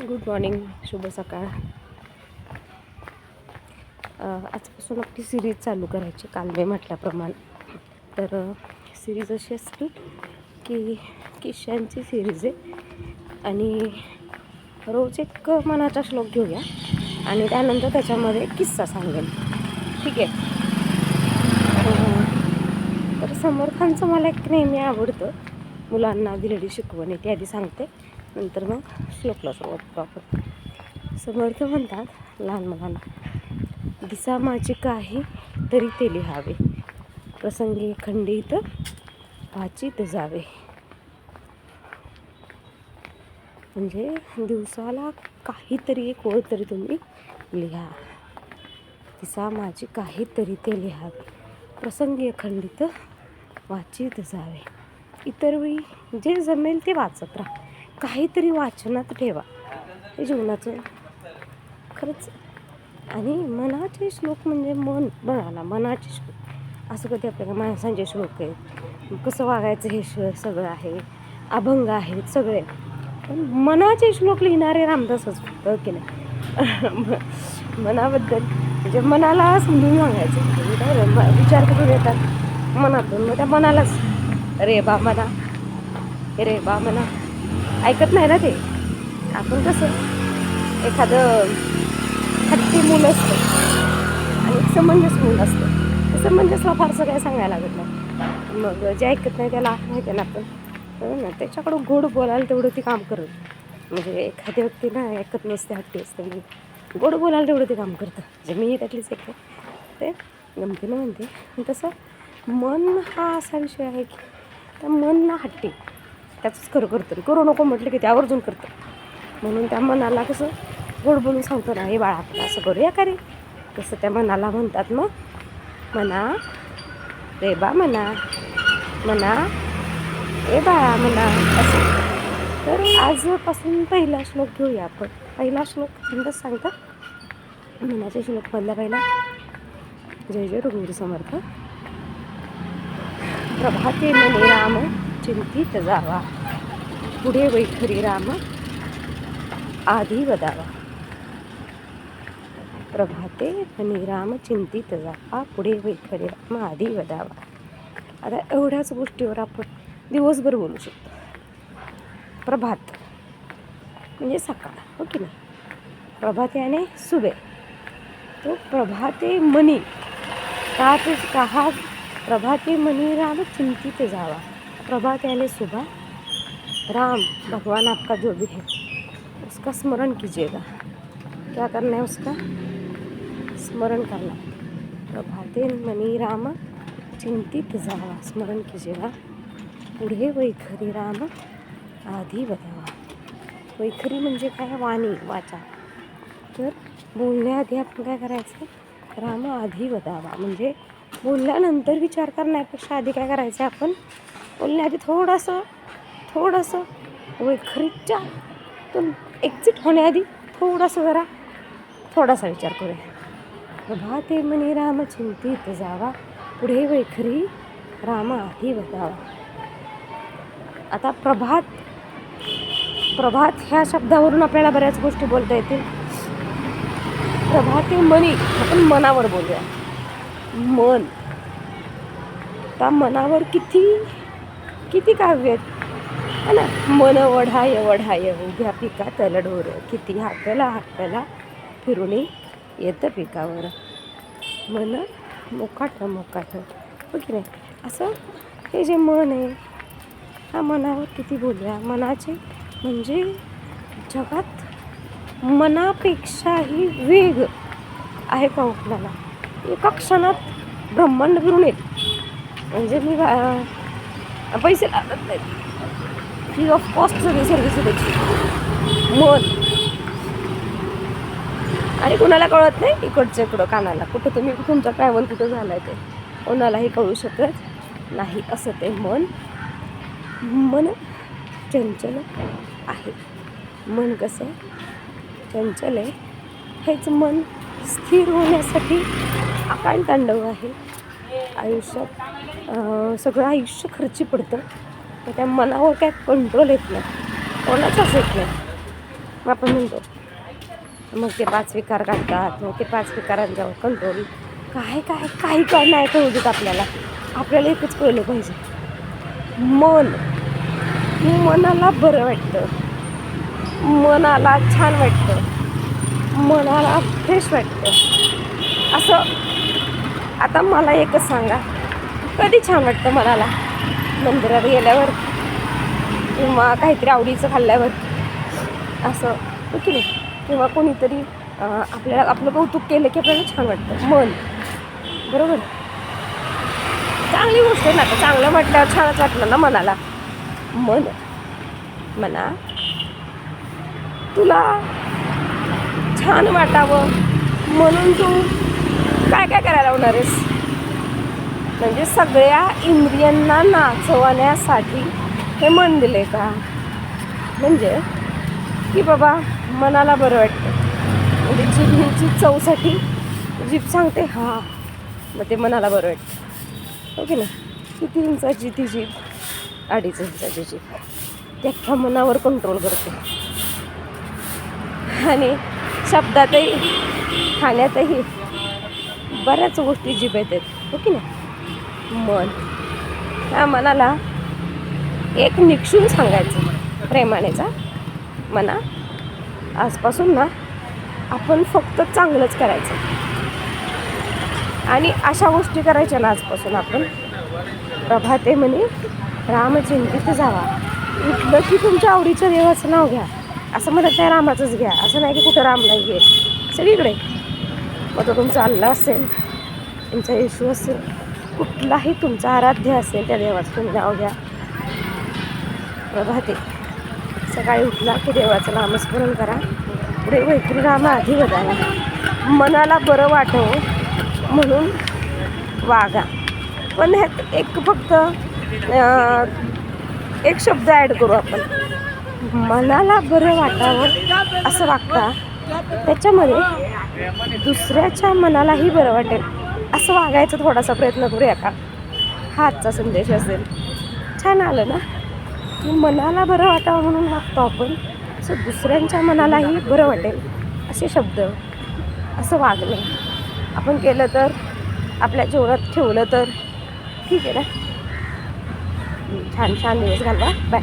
Good morning शुभ सकाळ. आजपासून आपली सिरीज चालू करायची. काल मी म्हटल्याप्रमाणे. तर सिरीज अशी असते की किशांची सिरीज आहे. आणि रोज एक मनाचा श्लोक घेऊया. आणि त्यानंतर त्याच्यामध्ये एक किस्सा सांगेन. ठीक आहे? हो, हो. तर समर्थांचं मला एक नेहमी आवडतं. मुलांना दिलेली शिकवण आहे ती आधी सांगते. नंतर मग श्लोकला सुरुवात करू आपण. समर्थ म्हणतात लहान मुलांना दिसा माझी काही तरी ते लिहावे प्रसंगी खंडित वाचित जावे म्हणजे दिवसाला काहीतरी एक ओळ तरी तुम्ही लिहा. दिसा माझी काहीतरी ते लिहावे प्रसंगी खंडित वाचित जावे इतर वेळी जे जमेल ते वाचत राहा. काहीतरी वाचनात ठेवा. हे जीवनाचं खरंच आणि मनाचे श्लोक म्हणजे मन मनाला मनाचे श्लोक. असं कधी आपल्याला माणसांचे श्लोक आहेत. कसं वागायचं हे श सगळं आहे. अभंग आहेत सगळे. पण मनाचे श्लोक लिहिणारे रामदासच फक्त की नाही? म- मनाबद्दल म्हणजे मनाला समजून सांगायचं. काय विचार करून येतात मनातून. मग त्या मनालाच रे बा मना. रे बा मना. ऐकत नाही ना ते. आपण कसं एखादं हट्टी मुलं असतं. आणि एक समंजस मूल असतं. ते समंजसला फारसं काय सांगायला लागत नाही. मग जे ऐकत नाही त्याला माहिती आहे हो ना आपण ना त्याच्याकडं गोड बोलायला तेवढं ती काम करत. म्हणजे एखादी व्यक्ती ना ऐकत नसते हट्टी असते म्हणजे गोड बोलायला तेवढं ते काम करतं. जे मी त्यातलीच ऐकते ते गमतीनं म्हणते. तसं मन हा असा विषय आहे की त्या मन ना हट्टी. त्याचंच खरं करतं करू नको म्हटलं की ते आवर्जून करतं. म्हणून त्या मनाला कसं गोड बोलून सांगतो ना हे बाळा आपलं असं करूया का रे? तसं त्या मनाला म्हणतात मग म्हणा रे बा म्हणा म्हणा ए बाळा म्हणा असं. तर आजपासून पहिला श्लोक घेऊया आपण. पहिला श्लोक हिंदच सांगतात मनाचे श्लोक मधला पहिला. जय जय रघुवीर समर्थ. प्रभाते मने राम चिंतित जावा. पुढे वैखरी राम आधी वदावा. प्रभाते आणि राम चिंतित जावा पुढे वैखरी राम आधी वदावा. आता एवढ्याच गोष्टीवर आपण दिवसभर बोलू शकतो. प्रभात म्हणजे सकाळ हो की नाही? प्रभात याने सुबे. तो प्रभाते मनी का कहा प्रभाते मनी राम चिंतित जावा. प्रभात यानी सुभा राम भगवान आपका जो भी है उसका स्मरण कीजिएगा। क्या करना है उसका? स्मरण करना। प्रभाते मनी राम चिंतित जावा। स्मरण कीजिएगा। पुढे वैखरी राम आधी बघावा वैखरी म्हणजे काय? वाणी वाचा। तर बोलण्याआधी आपण काय करायचं? राम आधी वदावा म्हणजे बोलल्यानंतर विचार करण्यापेक्षा आधी काय करायचं आपण? बोलण्याआधी थोडंसं थोडंसं वैखरीच्या तुम एक्झिट होण्याआधी थोडंसं जरा थोडासा विचार करूया. प्रभाते मनी राम चिंतित जावा. पुढे वैखरी राम आधी बघावा आता प्रभात प्रभात ह्या शब्दावरून आपल्याला बऱ्याच गोष्टी बोलता येतील. प्रभाते मनी आपण मनावर बोलूया. मन. त्या मनावर किती किती काव्य आहेत. मन वढाय वढाय उभ्या पिका तलढोर किती हाकला हाकला फिरून येतं पिकावर. मन मोकाट मोकाट. हो की नाही? असं हे जे मन आहे हा मनावर किती बोलूया मनाचे म्हणजे जगात मनापेक्षाही वेग आहे का हो आपल्याला? एका क्षणात ब्रह्मांड फिरून येत म्हणजे मी बा- पैसे लागत नाहीत. फ्री ऑफ कॉस्ट सगळी सर्व्हिस आहे त्याची. मन आणि कुणाला कळत नाही? इकडचं इकडं कानाला. कुठं तुम्ही तुमचा ट्रॅव्हल कुठं झाला आहे ते? कोणालाही कळू शकत नाही असं ते मन. मन चंचल आहे. मन कसं? चंचल आहे. हेच मन स्थिर होण्यासाठी आकांड तांडव आहे. आयुष्यात सगळं आयुष्य खर्ची पडतं. तर त्या मनावर काय कंट्रोल येत नाही. कोणाचाच येत नाही. आपण म्हणतो मग ते पाच विकार काढतात मग ते पाच विकारांच्यावर कंट्रोल काय काय काही काय नाही कळू देत आपल्याला. आपल्याला एकच कळलं पाहिजे. मन. मनाला बरं वाटतं. मनाला छान वाटतं. मनाला फ्रेश वाटतं. असं आता मला एकच सांगा. कधी छान वाटतं मनाला? मंदिरात गेल्यावर किंवा काहीतरी आवडीचं खाल्ल्यावर असं हो ओके नाही? किंवा कोणीतरी आपल्याला आपलं कौतुक केलं की आपल्याला छान वाटतं. मन. बरोबर? चांगली गोष्ट आहे ना आता. चांगलं म्हटल्यावर छानच वाटलं ना मनाला. मन. मना. तुला छान वाटावं. म्हणून तू काय काय करायला होणार आहेस? म्हणजे सगळ्या इंद्रियांना नाचवण्यासाठी हे मन दिले का? म्हणजे की बाबा मनाला बरं वाटतं. म्हणजे जिभेची चवसाठी जीभ सांगते हा मग ते मनाला बरं वाटतं. हो ओके ना किती इंचाची ती जीभ? अडीच इंचाची जीभ. ते अख्ख्या मनावर कंट्रोल करते. आणि शब्दातही खाण्यातही बऱ्याच गोष्टी जीभ येतात. हो ओके ना मन. त्या मनाला एक निक्षून सांगायचं प्रेमानेचा मना आजपासून ना आपण फक्त चांगलंच करायचं. आणि अशा गोष्टी करायच्या ना आजपासून आपण. प्रभाते म्हणे रामचिंतित जावा. उठलं की तुमच्या आवडीच्या देवाचं नाव घ्या. असं म्हणत नाही रामाचंच घ्या. असं नाही की कुठं राम नाही आहे सगळीकडे. मग तो तुमचा अल्ला असेल. तुमचा येशू असेल. कुठलाही तुमचा आराध्य असेल त्या देवाचं तुम्ही नाव घ्या. प्रभाते सकाळी उठला की देवाचं नामस्मरण करा. पुढे वैत्री रामा आधी बघावा मनाला बरं वाटव म्हणून वागा. पण ह्यात एक फक्त एक शब्द ॲड करू आपण. मनाला बरं वाटावं असं वागता त्याच्यामध्ये दुसऱ्याच्या मनालाही बरं वाटेल. असं वागायचं थोडासा प्रयत्न करूया का? हा आजचा संदेश असेल. छान आलं ना? मनाला बरं वाटावं म्हणून वागतो आपण. असं दुसऱ्यांच्या मनालाही बरं वाटेल असे शब्द. असं वागणं. आपण केलं तर आपल्या जीवनात ठेवलं तर. ठीक आहे ना? छान छान दिवस घालवा. बाय.